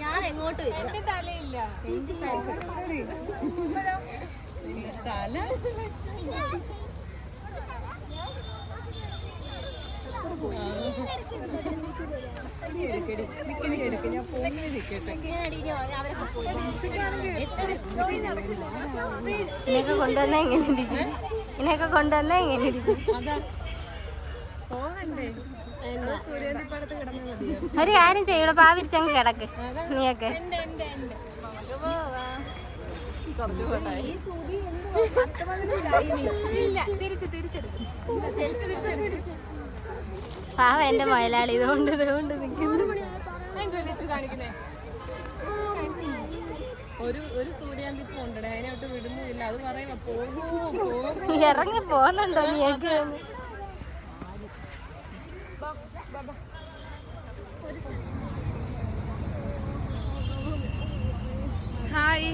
ഞാൻ എങ്ങോട്ട് എന്റെ തലയില്ല തല ഇതിനൊക്കെ കൊണ്ടുവന്ന എങ്ങനെ ഇരിക്കും ഇതിനൊക്കെ കൊണ്ടുവന്ന എങ്ങനെ ഇരിക്കും ഒരു കാര്യം ചെയ്യണം പാവിരിച്ചങ്ങ് കിടക്ക്. നീയൊക്കെ. പാവ. എന്റെ മുതലാളി ഇതുകൊണ്ട് ഇതുകൊണ്ട് നിൽക്കുന്നു ഒരു ഒരു സൂര്യാന്തിപ്പ് ഉണ്ടടേ? അതിനോട്ട് വിടുന്നില്ല അത് പറയുമ്പോ പോകൂ പോകൂ. ഇറങ്ങി പോന്നുണ്ടോ നീയൊക്കെ ഹായ്.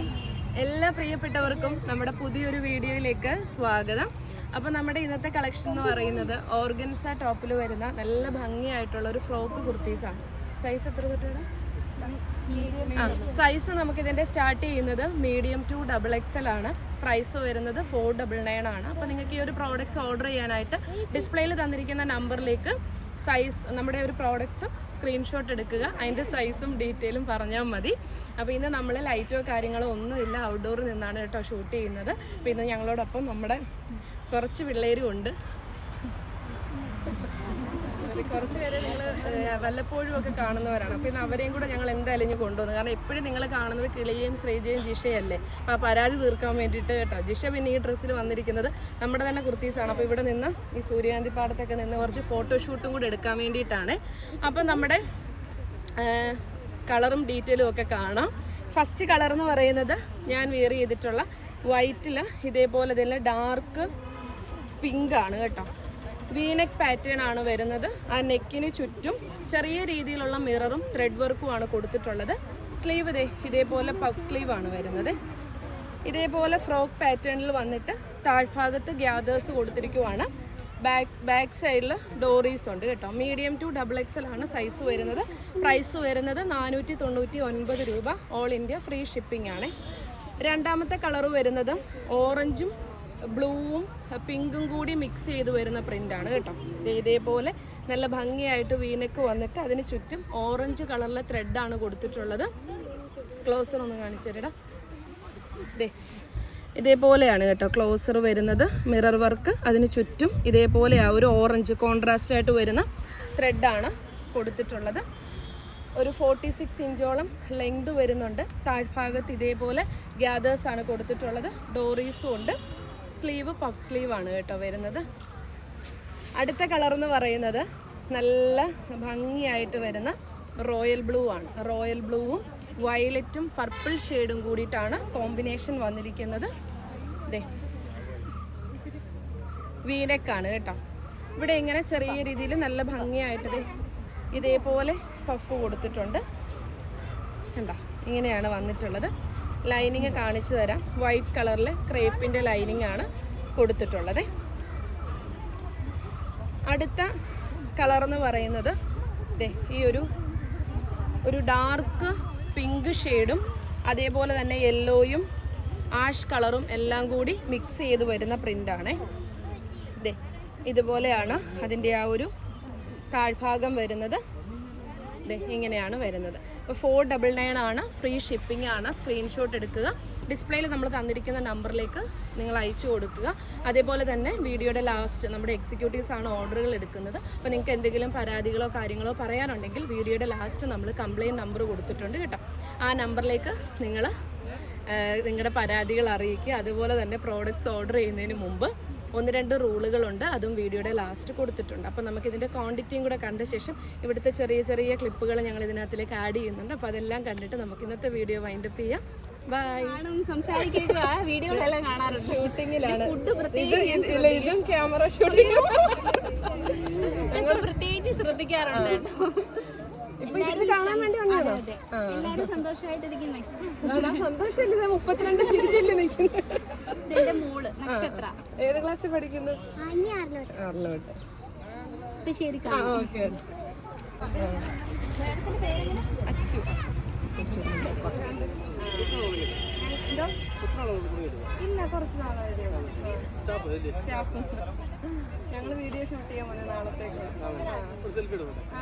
എല്ലാ പ്രിയപ്പെട്ടവർക്കും നമ്മുടെ പുതിയൊരു വീഡിയോയിലേക്ക് സ്വാഗതം. അപ്പോൾ നമ്മുടെ ഇന്നത്തെ കളക്ഷൻ എന്ന് പറയുന്നത് ഓർഗൻസ ടോപ്പിൽ വരുന്ന നല്ല ഭംഗിയായിട്ടുള്ള ഒരു ഫ്രോക്ക് കുർത്തീസാണ് സൈസ് എത്ര തൊട്ടാണ് ആ സൈസ് നമുക്കിതിന്റെ സ്റ്റാർട്ട് ചെയ്യുന്നത് മീഡിയം ടു ഡബിൾ എക്സൽ ആണ്. പ്രൈസ് വരുന്നത് ഫോർ ഡബിൾ നയൻ ആണ്. അപ്പോൾ നിങ്ങൾക്ക് ഈ ഒരു പ്രോഡക്റ്റ്സ് ഓർഡർ ചെയ്യാനായിട്ട് ഡിസ്പ്ലേയിൽ തന്നിരിക്കുന്ന നമ്പറിലേക്ക് സൈസ് നമ്മുടെ ഒരു പ്രോഡക്റ്റ്സ് സ്ക്രീൻഷോട്ട് എടുക്കുക. അതിന്റെ സൈസും ഡീറ്റെയിലും പറഞ്ഞാൽ മതി. അപ്പോൾ ഇന്ന് നമ്മൾ ലൈറ്റോ കാര്യങ്ങളോ ഒന്നുമില്ല ഔട്ട്ഡോറിൽ നിന്നാണ് കേട്ടോ ഷൂട്ട് ചെയ്യുന്നത്. അപ്പോൾ ഇന്ന് ഞങ്ങളോടൊപ്പം നമ്മുടെ കുറച്ച് പിള്ളേരും ഉണ്ട്. ഒരു കുറച്ച് പേരെ നിങ്ങൾ വല്ലപ്പോഴും ഒക്കെ കാണുന്നവരാണ്. അപ്പോൾ ഇന്ന് അവരെയും കൂടെ ഞങ്ങൾ എന്തായാലും ഇനി കൊണ്ടുവന്നു കാരണം എപ്പോഴും നിങ്ങൾ കാണുന്നത് കിളിയും ശ്രീജയും ജിഷയല്ലേ? ആ പരാതി തീർക്കാൻ വേണ്ടിയിട്ട് കേട്ടോ. ജിഷ പിന്നെ ഈ ഡ്രസ്സിൽ വന്നിരിക്കുന്നത് നമ്മുടെ തന്നെ കുർത്തീസാണ്. അപ്പോൾ ഇവിടെ നിന്ന് ഈ സൂര്യകാന്തി പാടത്തൊക്കെ നിന്ന് കുറച്ച് ഫോട്ടോഷൂട്ടും കൂടെ എടുക്കാൻ വേണ്ടിയിട്ടാണ്. അപ്പം നമ്മുടെ കളറും ഡീറ്റെയിലും ഒക്കെ കാണാം. ഫസ്റ്റ് കളർ എന്ന് പറയുന്നത് ഞാൻ വെയർ ചെയ്തിട്ടുള്ള വൈറ്റിൽ ഇതേപോലെ തന്നെ ഡാർക്ക് പിങ്ക് ആണ് കേട്ടോ. വീനെക്ക് പാറ്റേൺ ആണ് വരുന്നത്. ആ നെക്കിന് ചുറ്റും ചെറിയ രീതിയിലുള്ള മിററും ത്രെഡ് വർക്കും ആണ് കൊടുത്തിട്ടുള്ളത്. സ്ലീവ് ഇതേ ഇതേപോലെ പഫ് സ്ലീവ് ആണ് വരുന്നത്. ഇതേപോലെ ഫ്രോക്ക് പാറ്റേണിൽ വന്നിട്ട് താഴ്ഭാഗത്ത് ഗ്യാദേഴ്സ് കൊടുത്തിരിക്കുവാണ്. ബാക്ക് ബാക്ക് സൈഡിൽ ഡോറീസ് ഉണ്ട് കേട്ടോ. മീഡിയം ടു ഡബിൾ എക്സൽ ആണ് സൈസ് വരുന്നത്. പ്രൈസ് വരുന്നത് നാനൂറ്റി തൊണ്ണൂറ്റി ഒൻപത് രൂപ. ഓൾ ഇന്ത്യ ഫ്രീ ഷിപ്പിംഗ് ആണ്. രണ്ടാമത്തെ കളർ വരുന്നത് ഓറഞ്ചും ബ്ലൂവും പിങ്കും കൂടി മിക്സ് ചെയ്ത് വരുന്ന പ്രിന്റാണ് കേട്ടോ. ഇതേപോലെ നല്ല ഭംഗിയായിട്ട് വീനക്ക് വന്നിട്ട് അതിന് ചുറ്റും ഓറഞ്ച് കളറിലെ ത്രെഡാണ് കൊടുത്തിട്ടുള്ളത്. ക്ലോസർ ഒന്ന് കാണിച്ചു തരടാ. ദേ ഇതേപോലെയാണ് കേട്ടോ ക്ലോസർ വരുന്നത്. മിറർ വർക്ക് അതിന് ചുറ്റും ഇതേപോലെ ആ ഒരു ഓറഞ്ച് കോൺട്രാസ്റ്റ് ആയിട്ട് വരുന്ന ത്രെഡാണ് കൊടുത്തിട്ടുള്ളത്. ഒരു ഫോർട്ടി സിക്സ് ഇഞ്ചോളം ലെങ്ത് വരുന്നുണ്ട്. താഴ്ഭാഗത്ത് ഇതേപോലെ ഗ്യാദേഴ്സാണ് കൊടുത്തിട്ടുള്ളത്. ഡോറീസും ഉണ്ട്. സ്ലീവ് പഫ് സ്ലീവ് ആണ് കേട്ടോ വരുന്നത്. അടുത്ത കളർ എന്ന് പറയുന്നത് നല്ല ഭംഗിയായിട്ട് വരുന്ന റോയൽ ബ്ലൂ ആണ്. റോയൽ ബ്ലൂവും വയലറ്റും പർപ്പിൾ ഷെയ്ഡും കൂടിയിട്ടാണ് കോമ്പിനേഷൻ വന്നിരിക്കുന്നത്. ദേ വീനക്കാണ് കേട്ടോ. ഇവിടെ ഇങ്ങനെ ചെറിയ രീതിയിൽ നല്ല ഭംഗിയായിട്ട് ദേ ഇതേപോലെ പഫ് കൊടുത്തിട്ടുണ്ട്. കണ്ടോ? ഇങ്ങനെയാണ് വന്നിട്ടുള്ളത്. ലൈനിങ് കാണിച്ചു തരാം. വൈറ്റ് കളറിലെ ക്രേപ്പിന്റെ ലൈനിങ് ആണ് കൊടുത്തിട്ടുള്ളത്. അടുത്ത കളർ എന്ന് പറയുന്നത് ഈ ഒരു ഒരു ഡാർക്ക് പിങ്ക് ഷെയ്ഡും അതേപോലെ തന്നെ യെല്ലോയും ആഷ് കളറും എല്ലാം കൂടി മിക്സ് ചെയ്ത് വരുന്ന പ്രിന്റാണേ ദേ ഇതുപോലെയാണ് അതിന്റെ ആ ഒരു താഴ്ഭാഗം വരുന്നത്. ഇങ്ങനെയാണ് വരുന്നത്. അപ്പോൾ ഫോർ ഡബിൾ നയൻ ആണ് ഫ്രീ ഷിപ്പിംഗ് ആണ്. സ്ക്രീൻഷോട്ട് എടുക്കുക. ഡിസ്പ്ലേയിൽ നമ്മൾ തന്നിരിക്കുന്ന നമ്പറിലേക്ക് നിങ്ങൾ അയച്ചു കൊടുക്കുക. അതേപോലെ തന്നെ വീഡിയോയുടെ ലാസ്റ്റ് നമ്മുടെ എക്സിക്യൂട്ടീവ്സ് ആണ് ഓർഡറുകൾ എടുക്കുന്നത്. അപ്പോൾ നിങ്ങൾക്ക് എന്തെങ്കിലും പരാതികളോ കാര്യങ്ങളോ പറയാനുണ്ടെങ്കിൽ വീഡിയോയുടെ ലാസ്റ്റ് നമ്മൾ കംപ്ലയിന്റ് നമ്പർ കൊടുത്തിട്ടുണ്ട് കേട്ടോ. ആ നമ്പറിലേക്ക് നിങ്ങൾ നിങ്ങളുടെ പരാതികൾ അറിയിക്കുക. അതുപോലെ തന്നെ പ്രോഡക്റ്റ്സ് ഓർഡർ ചെയ്യുന്നതിന് മുമ്പ് ഒന്ന് രണ്ട് റൂളുകളുണ്ട്. അതും വീഡിയോയുടെ ലാസ്റ്റ് കൊടുത്തിട്ടുണ്ട്. അപ്പോൾ നമുക്ക് ഇതിന്റെ ക്വാണ്ടിറ്റിയും കൂടെ കണ്ട ശേഷം ഇവിടുത്തെ ചെറിയ ചെറിയ ക്ലിപ്പുകൾ ഞങ്ങൾ ഇതിനകത്തിലേക്ക് ആഡ് ചെയ്യുന്നുണ്ട്. അപ്പോൾ അതെല്ലാം കണ്ടിട്ട് നമുക്ക് ഇന്നത്തെ വീഡിയോ വൈൻഡപ്പ് ചെയ്യാം. ഷൂട്ടിങ്ങിലാണ് ഇത് ക്യാമറ ഷൂട്ടിംഗ് പ്രത്യേകിച്ച് ശ്രദ്ധിക്കാറുണ്ട് കേട്ടോ. ഇപ്പൊ ഇതിന് കാണാൻ വേണ്ടി വന്നതാണോ? എല്ലാരും സന്തോഷമായിട്ടിരിക്കുന്നേ ആ സന്തോഷമില്ല? മുപ്പത്തിരണ്ട് ചിരിച്ചില്ല നിൽക്കുന്നത് എന്റെ മോൾ നക്ഷത്ര. ഏത് ക്ലാസ്സിൽ പഠിക്കുന്നു? ആറിലോട്ട്. ഓക്കെ അച്ചു എന്തോ? ഇല്ല കുറച്ച് നാളായതേ സ്റ്റാഫ്. ഞങ്ങൾ വീഡിയോ ഷൂട്ട് ചെയ്യാൻ പോലെ നാളത്തേക്ക്. ആ.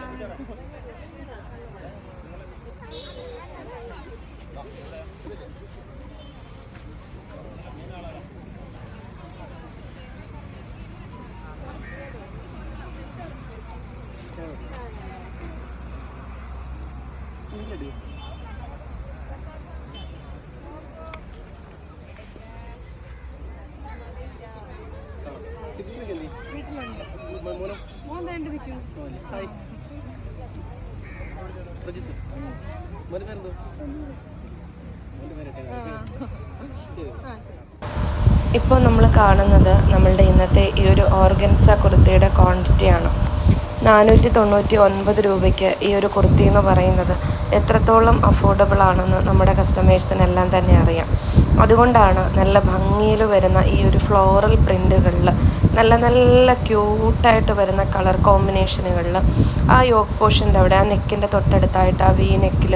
ഇപ്പോൾ നമ്മൾ കാണുന്നത് നമ്മളുടെ ഇന്നത്തെ ഈ ഒരു ഓർഗൻസ കുർത്തിയുടെ ക്വാണ്ടിറ്റിയാണ് നാനൂറ്റി തൊണ്ണൂറ്റി ഒൻപത് രൂപയ്ക്ക് ഈ ഒരു കുർത്തി എന്ന് പറയുന്നത് എത്രത്തോളം അഫോർഡബിൾ ആണെന്ന് നമ്മുടെ കസ്റ്റമേഴ്സിനെല്ലാം തന്നെ അറിയാം. അതുകൊണ്ടാണ് നല്ല ഭംഗിയിൽ വരുന്ന ഈ ഒരു ഫ്ലോറൽ പ്രിന്റുകളിൽ നല്ല നല്ല ക്യൂട്ടായിട്ട് വരുന്ന കളർ കോമ്പിനേഷനുകളിൽ ആ യോക്ക് പോർഷന്റെ അവിടെ ആ നെക്കിന്റെ തൊട്ടടുത്തായിട്ട് ആ വി നെക്കിൽ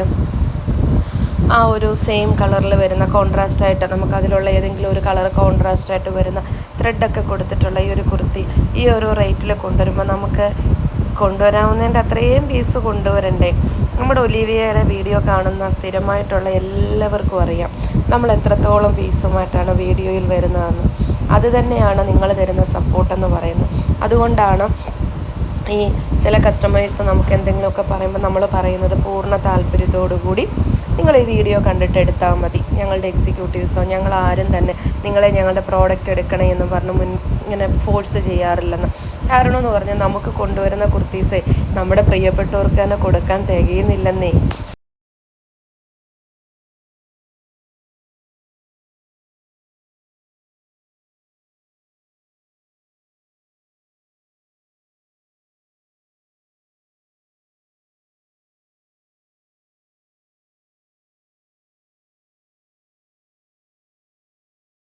ആ ഒരു സെയിം കളറിൽ വരുന്ന കോൺട്രാസ്റ്റായിട്ട് നമുക്ക് അതിലുള്ള ഏതെങ്കിലും ഒരു കളർ കോൺട്രാസ്റ്റായിട്ട് വരുന്ന ത്രെഡൊക്കെ കൊടുത്തിട്ടുള്ള ഈ ഒരു കുർത്തി ഈ ഒരു റേറ്റിൽ കൊണ്ടുവരുമ്പോൾ നമുക്ക് കൊണ്ടുവരാവുന്നതിന്റെ അത്രയും പീസ് കൊണ്ടുവരണ്ടേ? നമ്മുടെ ഒലിവിയയുടെ വീഡിയോ കാണുന്ന സ്ഥിരമായിട്ടുള്ള എല്ലാവർക്കും അറിയാം. നമ്മൾ എത്രത്തോളം പീസുമായിട്ടാണ് വീഡിയോയിൽ വരുന്നതെന്ന്. അത് തന്നെയാണ് നിങ്ങൾ തരുന്ന സപ്പോർട്ടെന്ന് പറയുന്നത്. അതുകൊണ്ടാണ് ഈ ചില കസ്റ്റമേഴ്സ് നമുക്ക് എന്തെങ്കിലുമൊക്കെ പറയുമ്പോൾ നമ്മൾ പറയുന്നത് പൂർണ താല്പര്യത്തോടു കൂടി നിങ്ങൾ ഈ വീഡിയോ കണ്ടിട്ട് എടുത്താൽ മതി. ഞങ്ങളുടെ എക്സിക്യൂട്ടീവ്സോ ഞങ്ങൾ ആരും തന്നെ നിങ്ങളെ ഞങ്ങളുടെ പ്രോഡക്റ്റ് എടുക്കണേ എന്ന് പറഞ്ഞ് മുൻ ഇങ്ങനെ ഫോഴ്സ് ചെയ്യാറില്ലെന്ന്. കാരണം എന്ന് പറഞ്ഞാൽ നമുക്ക് കൊണ്ടുവരുന്ന കുർത്തീസേ നമ്മുടെ പ്രിയപ്പെട്ടവർക്ക് തന്നെ കൊടുക്കാൻ തികയുന്നില്ലെന്നേ.